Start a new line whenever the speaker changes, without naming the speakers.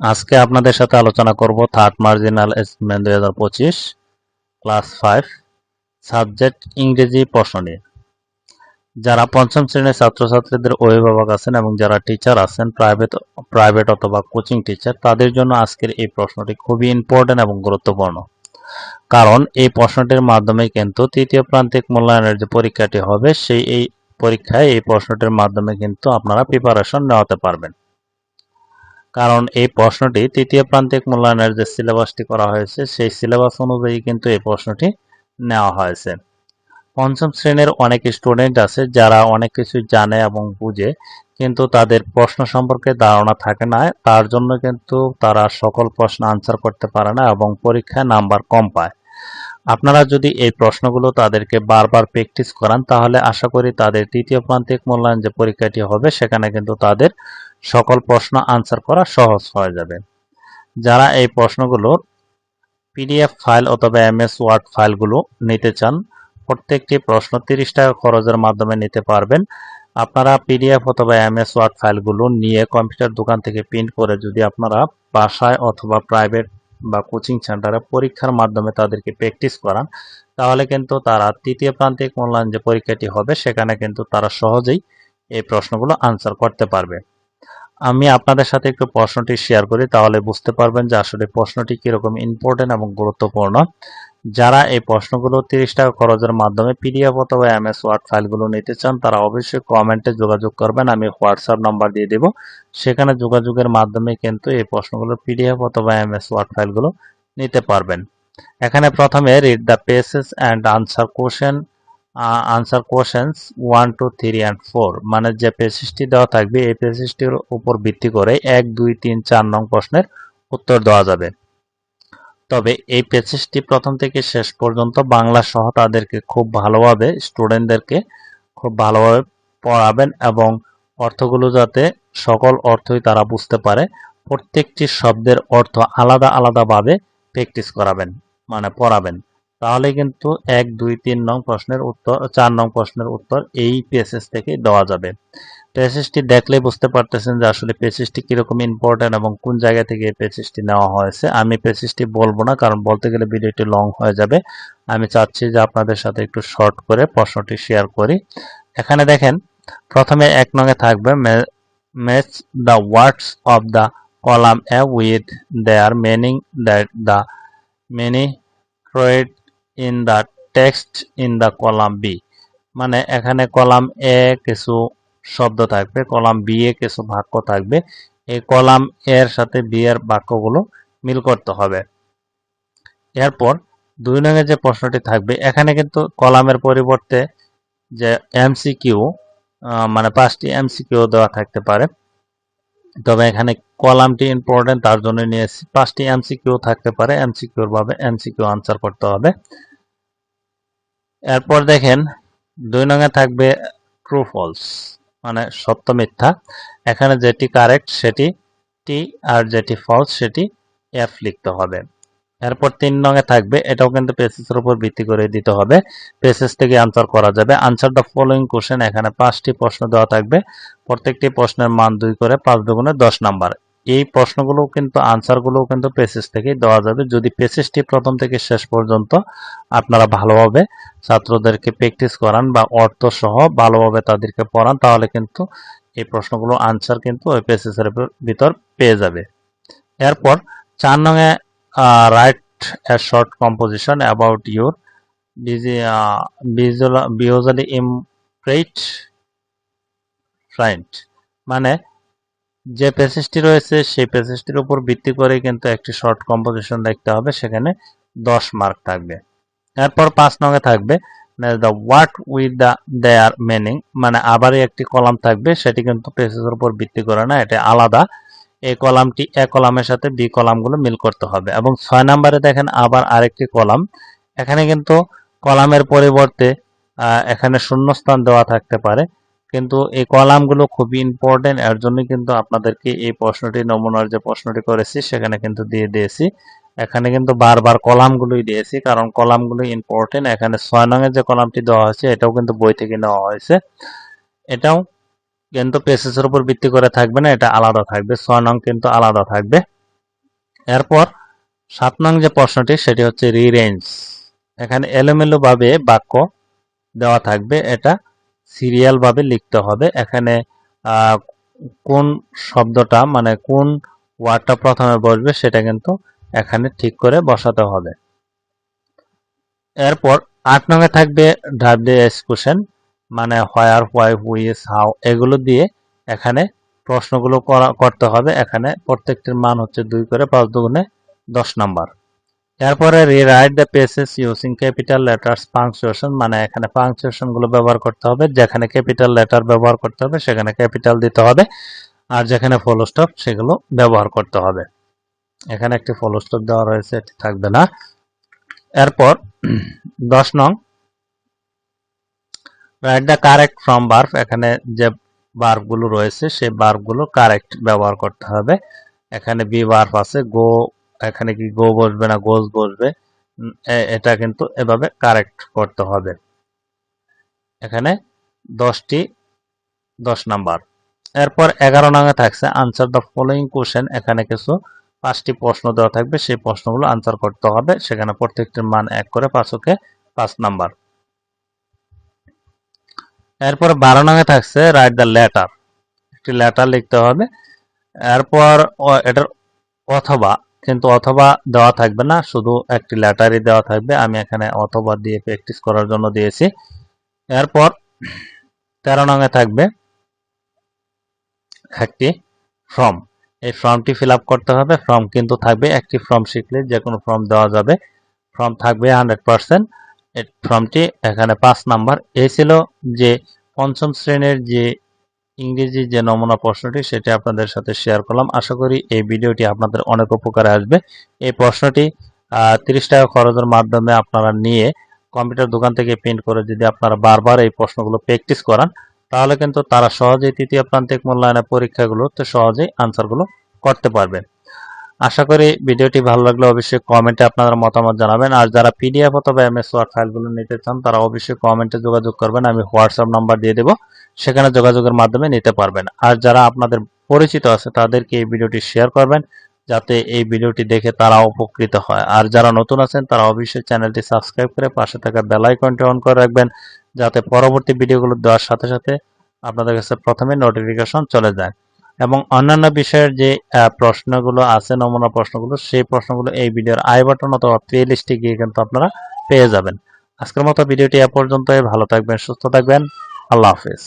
আজকে আপনাদের সাথে আলোচনা করব থার্ড মার্জিনাল এসেসমেন্ট দুই হাজার পঁচিশ ক্লাস ফাইভ সাবজেক্ট ইংরেজি প্রশ্ন নিয়ে। যারা পঞ্চম শ্রেণির ছাত্রছাত্রীদের অভিভাবক আছেন এবং যারা টিচার আছেন প্রাইভেট প্রাইভেট অথবা কোচিং টিচার তাদের জন্য আজকের এই প্রশ্নটি খুবই ইম্পর্টেন্ট এবং গুরুত্বপূর্ণ। কারণ এই প্রশ্নটির মাধ্যমে কিন্তু তৃতীয় প্রান্তিক মূল্যায়নের যে পরীক্ষাটি হবে, সেই এই পরীক্ষায় এই প্রশ্নটির মাধ্যমে কিন্তু আপনারা প্রিপারেশন নেওয়াতে পারবেন। কারণ এই প্রশ্নটি তৃতীয় প্রান্তিক মূল্যায়নের যে সিলেবাসটি করা হয়েছে, সেই সিলেবাস অনুযায়ী কিন্তু এই প্রশ্নটি নেওয়া হয়েছে। পঞ্চম শ্রেণির অনেক স্টুডেন্ট আছে যারা অনেক কিছু জানে এবং বুঝে, কিন্তু তাদের প্রশ্ন সম্পর্কে ধারণা থাকে না। তার জন্য কিন্তু তারা সকল প্রশ্ন আনসার করতে পারে না এবং পরীক্ষায় নাম্বার কম পায়। আপনারা যদি এই প্রশ্নগুলো তাদেরকে বারবার প্র্যাকটিস করান, তাহলে আশা করি তাদের তৃতীয় প্রান্তিক মূল্যায়ন যে পরীক্ষাটি হবে, সেখানে কিন্তু তাদের সকল প্রশ্ন আনসার করা সহজ হয়ে যাবে। যারা এই প্রশ্নগুলোর পিডিএফ ফাইল অথবা এমএস ওয়ার্ড ফাইলগুলো নিতে চান, প্রত্যেকটি প্রশ্ন তিরিশ টাকা খরচের মাধ্যমে নিতে পারবেন। আপনারা পিডিএফ অথবা এমএস ওয়ার্ড ফাইলগুলো নিয়ে কম্পিউটার দোকান থেকে প্রিন্ট করে যদি আপনারা বাসায় অথবা প্রাইভেট বা কোচিং সেন্টারে পরীক্ষার মাধ্যমে তাদেরকে প্র্যাকটিস করান, তাহলে কিন্তু তারা তৃতীয় প্রান্তিক অনলাইন যে পরীক্ষাটি হবে, সেখানে কিন্তু তারা সহজেই এই প্রশ্নগুলো আনসার করতে পারবে। আমি আপনাদের সাথে একটু প্রশ্নটি শেয়ার করি, তাহলে বুঝতে পারবেন যে আসলে প্রশ্নটি কীরকম ইম্পর্টেন্ট এবং গুরুত্বপূর্ণ। যারা এই প্রশ্নগুলো তিরিশ টাকা খরচের মাধ্যমে পিডিএফ অথবা এমএস ওয়ার্ড ফাইলগুলো নিতে চান, তারা অবশ্যই কমেন্টে যোগাযোগ করবেন, আমি হোয়াটসঅ্যাপ নাম্বার দিয়ে দেব। সেখানে যোগাযোগের মাধ্যমে কিন্তু এই প্রশ্নগুলো পিডিএফ অথবা এমএস ওয়ার্ড ফাইলগুলো নিতে পারবেন। এখানে প্রথমে read the passage and answer question answer questions one two three and four মানে যে পেসিসটি দেওয়া থাকবে, এই পেসিসটির উপর ভিত্তি করে এক, দুই, তিন, চার নং প্রশ্নের উত্তর দেওয়া যাবে। তবে এই পেসিসটি প্রথম থেকে শেষ পর্যন্ত বাংলা সহ তাদেরকে খুব ভালোভাবে, স্টুডেন্টদেরকে খুব ভালোভাবে পড়াবেন এবং অর্থগুলো যাতে সকল অর্থই তারা বুঝতে পারে, প্রত্যেকটি শব্দের অর্থ আলাদা আলাদাভাবে প্র্যাকটিস করাবেন মানে পড়াবেন। তাহলে কিন্তু এক, দুই, তিন নং প্রশ্নের উত্তর, চার নং প্রশ্নের উত্তর এই পেসেস থেকে দেওয়া যাবে। পেসেসটি দেখলে বুঝতে পারতেছেন যে আসলে পেসেসটি কীরকম ইম্পর্টেন্ট এবং কোন জায়গা থেকে পেসেসটি নেওয়া হয়েছে। আমি পেসেসটি বলব না, কারণ বলতে গেলে ভিডিওটি লং হয়ে যাবে। আমি চাচ্ছি যে আপনাদের সাথে একটু শর্ট করে প্রশ্নটি শেয়ার করি। এখানে দেখেন, প্রথমে এক নঙে থাকবে match the words of the column A with their meaning that the many cried in the text in the column B মানে এখানে কলাম এ কিছু শব্দ থাকবে, কলাম বি এ কিছু বাক্য থাকবে। এই কলাম এর সাথে বি এর বাক্যগুলো মিল করতে হবে। এরপর দুই নঙে যে প্রশ্নটি থাকবে, এখানে কিন্তু কলামের পরিবর্তে যে এমসিকিউ মানে পাঁচটি এমসিকিউ দেওয়া থাকতে পারে। তবে এখানে কলামটি ইম্পর্টেন্ট তার জন্য নিয়েছি। পাঁচটি এমসিকিউ থাকতে পারে এমসিকিউর ভাবে এমসিকিউ আনসার করতে হবে। এরপর দেখেন, দুই নঙে থাকবে ট্রু ফলস মানে সত্য মিথ্যা। এখানে যেটি কারেক্ট সেটি টি আর যেটি ফলস সেটি এফ লিখতে হবে। এরপর তিন নঙে থাকবে, এটাও কিন্তু পেসেসের উপর ভিত্তি করে দিতে হবে। পেসেস থেকে আনসার করা যাবে। আনসার দ্য ফলোইং কোশ্চেন এখানে পাঁচটি প্রশ্ন দেওয়া থাকবে। প্রত্যেকটি প্রশ্নের মান দুই করে পাঁচ দুগুণে দশ নাম্বার। এই প্রশ্নগুলো কিন্তু আনসারগুলোও কিন্তু পেসেস থেকেই দেওয়া যাবে। যদি পেসেসটি প্রথম থেকে শেষ পর্যন্ত আপনারা ভালোভাবে ছাত্রদেরকে প্র্যাকটিস করান বা অর্থ সহ ভালোভাবে তাদেরকে পড়ান, তাহলে কিন্তু এই প্রশ্নগুলো আনসার কিন্তু ওই পেসেসের ভিতর পেয়ে যাবে। এরপর চার নঙে write a short composition about your usually important friend মানে যে প্যাসেজটি রয়েছে, সেই প্যাসেজটির উপর ভিত্তি করে কিন্তু একটি শর্ট কম্পোজিশন দেখতে হবে, সেখানে দশ মার্ক থাকবে। এরপর পাঁচ নঙে থাকবে the what with the their meaning মানে আবারই একটি কলাম থাকবে, সেটি কিন্তু পেসেজের উপর ভিত্তি করে না, এটা আলাদা। এই কলামটি এ কলামের সাথে বি কলামগুলো মিল করতে হবে। এবং ছয় নম্বরে দেখেন আবার আরেকটি কলাম, এখানে কিন্তু কলামের পরিবর্তে এখানে শূন্যস্থান দেওয়া থাকতে পারে। কিন্তু এই কলামগুলো খুবই ইম্পর্টেন্ট এর জন্য কিন্তু আপনাদেরকে এই প্রশ্নটি, নমুনার যে প্রশ্নটি করেছি, সেখানে কিন্তু দিয়ে দিয়েছি। এখানে কিন্তু বারবার কলামগুলোই দিয়েছি, কারণ কলামগুলো ইম্পর্টেন্ট এখানে ছয় নঙের যে কলামটি দেওয়া হয়েছে, এটাও কিন্তু বই থেকে নেওয়া হয়েছে। এটাও কিন্তু পেসেসের উপর ভিত্তি করে থাকবে না, এটা আলাদা থাকবে। ছয় নং কিন্তু আলাদা থাকবে। এরপর সাত নং যে প্রশ্নটি, সেটি হচ্ছে রিরেঞ্জ এখানে এলোমেলো ভাবে বাক্য দেওয়া থাকবে। এটা সিরিয়াল ভাবে লিখতে হবে। এখানে কোন শব্দটা মানে কোন ওয়ার্ডটা প্রথমে বসবে সেটা কিন্তু এখানে ঠিক করে বসাতে হবে। এরপর আট নঙে থাকবে ডাব্লিউএস কোশ্চেন মানে হোয়ার হোয়াই হুইস হাউ এগুলো দিয়ে এখানে প্রশ্নগুলো করা, করতে হবে। এখানে প্রত্যেকটির মান হচ্ছে দুই করে পাঁচ দুগুণে দশ নাম্বার। এরপরে rewrite the passage using capital letters punctuation মানে এখানে পাংচুয়েশনগুলো ব্যবহার করতে হবে, যেখানে ক্যাপিটাল লেটার ব্যবহার করতে হবে, সেখানে ক্যাপিটাল দিতে হবে, আর যেখানে ফুল স্টপ সেগুলো ব্যবহার করতে হবে। এখানে একটি ফুল স্টপ দেওয়া রয়েছে, এটি থাকবে না। এরপর, দশ নং write the correct form verb এখানে যে বার্বগুলো রয়েছে সেই বার্বগুলো কারেক্ট ব্যবহার করতে হবে। এখানে বি বার্ফ আছে গো এখানে কি গো বসবে না গোজ বসবে এটা কিন্তু এভাবে কারেক্ট করতে হবে। এখানে দশটি, দশ নাম্বার। এরপর এগারো নামে থাকছে আনসার দ্য ফলোয়িং কোশ্চেন এখানে কিছু পাঁচটি প্রশ্ন দেওয়া থাকবে, সেই প্রশ্নগুলো আনসার করতে হবে। সেখানে প্রত্যেকটির মান এক করে পাঁচকে পাঁচ নাম্বার। এরপর বারো নামে থাকছে রাইট দ্য লেটার একটি লেটার লিখতে হবে। এরপর এটার অথবা কিন্তু অথবা দেওয়া থাকবে না, শুধু একটি লেটারই দেওয়া থাকবে। আমি এখানে অথবা দিয়ে প্র্যাকটিস করার জন্য দিয়েছি। এরপর তেরো নঙে থাকবে একটি ফর্ম এই ফর্মটি ফিল করতে হবে। ফর্ম কিন্তু থাকবে একটি ফর্ম শিখলে যে কোনো ফর্ম দেওয়া যাবে। ফর্ম থাকবে হান্ড্রেড পার্সেন্ট ফর্মটি এখানে পাঁচ নাম্বার। এই ছিল যে পঞ্চম শ্রেণির যে ইংরেজি যে নমুনা প্রশ্নটি সেটি আপনাদের সাথে শেয়ার করলাম। আশা করি এই ভিডিওটি আপনাদের অনেক উপকারে আসবে। এই প্রশ্নটি তিরিশ টাকা খরচের মাধ্যমে আপনারা নিয়ে কম্পিউটার দোকান থেকে প্রিন্ট করে যদি আপনারা বারবার এই প্রশ্নগুলো প্র্যাকটিস করান, তাহলে কিন্তু তারা সহজেই তৃতীয় প্রান্তিক মূল্যায়নের পরীক্ষাগুলোতে সহজেই আনসারগুলো করতে পারবে আশা করি ভিডিওটি ভালো লাগলে অবশ্যই কমেন্টে আপনারা মতামত জানাবেন। আর যারা পিডিএফ অথবা এমএস ওয়ার্ড ফাইলগুলো নিতে চান, তারা অবশ্যই কমেন্টে যোগাযোগ করবেন, আমি হোয়াটসঅ্যাপ নাম্বার দিয়ে দেবো। সেখানে যোগাযোগের মাধ্যমে নিতে পারবেন। আর যারা আপনাদের পরিচিত আছে, তাদেরকে এই ভিডিওটি শেয়ার করবেন, যাতে এই ভিডিওটি দেখে তারা উপকৃত হয়। আর যারা নতুন আছেন, তারা অবশ্যই চ্যানেলটি সাবস্ক্রাইব করে পাশে থাকা বেল আইকনটি অন করে রাখবেন, যাতে পরবর্তী ভিডিওগুলো দেওয়ার সাথে সাথে আপনাদের কাছে প্রথমে নোটিফিকেশন চলে যায়। এবং অন্যান্য বিষয়ের যে প্রশ্নগুলো আছে, নমুনা প্রশ্নগুলো, সেই প্রশ্নগুলো এই ভিডিওর আই বাটন অথবা প্লে লিস্টে গিয়ে কিন্তু আপনারা পেয়ে যাবেন। আজকের মতো ভিডিওটি এ পর্যন্তই। ভালো থাকবেন, সুস্থ থাকবেন। আল্লাহ হাফেজ।